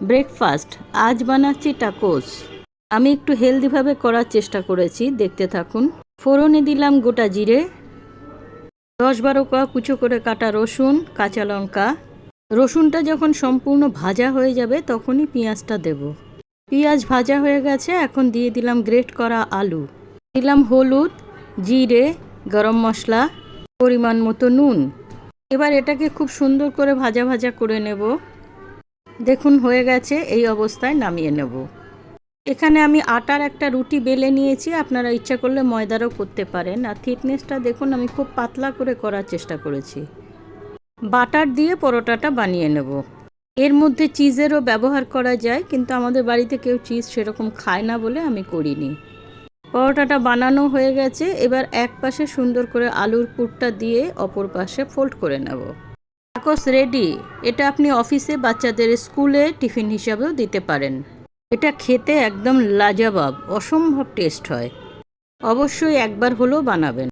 Breakfast, আজ বানাচ্ছি tacos আমি একটু হেলদিভাবে করার চেষ্টা করেছি, দেখতে থাকুন। ফোড়নে দিলাম গোটা জিরে দশ বারো কোয়া কুচো করে কাটা রসুন, কাঁচা লঙ্কা। রসুনটা যখন সম্পূর্ণ ভাজা হয়ে যাবে, তখনই পেঁয়াজটা দেব। পেঁয়াজ ভাজা হয়ে গেছে, এখন দিয়ে দিলাম গ্রেট করা আলু। দিলাম হলুদ, জিরে, গরম মশলা, পরিমাণ মতো নুন। এবার এটাকে খুব সুন্দর করে ভাজা ভাজা করে নেব। দেখুন, হয়ে গেছে, এই অবস্থায় নামিয়ে নেব। এখানে আমি আটার একটা রুটি বেলে নিয়েছি, আপনারা ইচ্ছা করলে ময়দারও করতে পারেন। আর থিকনেসটা দেখুন, আমি খুব পাতলা করে করার চেষ্টা করেছি। বাটার দিয়ে পরোটাটা বানিয়ে নেব। এর মধ্যে চিজেরও ব্যবহার করা যায়, কিন্তু আমাদের বাড়িতে কেউ চিজ সেরকম খায় না বলে আমি করিনি। পরোটাটা বানানো হয়ে গেছে, এবার এক পাশে সুন্দর করে আলুর পুরটা দিয়ে অপর পাশে ফোল্ড করে নেব। Tacos ready. এটা আপনি অফিসে বাচ্চাদের স্কুলে টিফিন হিসাবেও দিতে পারেন। এটা খেতে একদম লাজাবাব, অসম্ভব টেস্ট হয়। অবশ্যই একবার হলেও বানাবেন।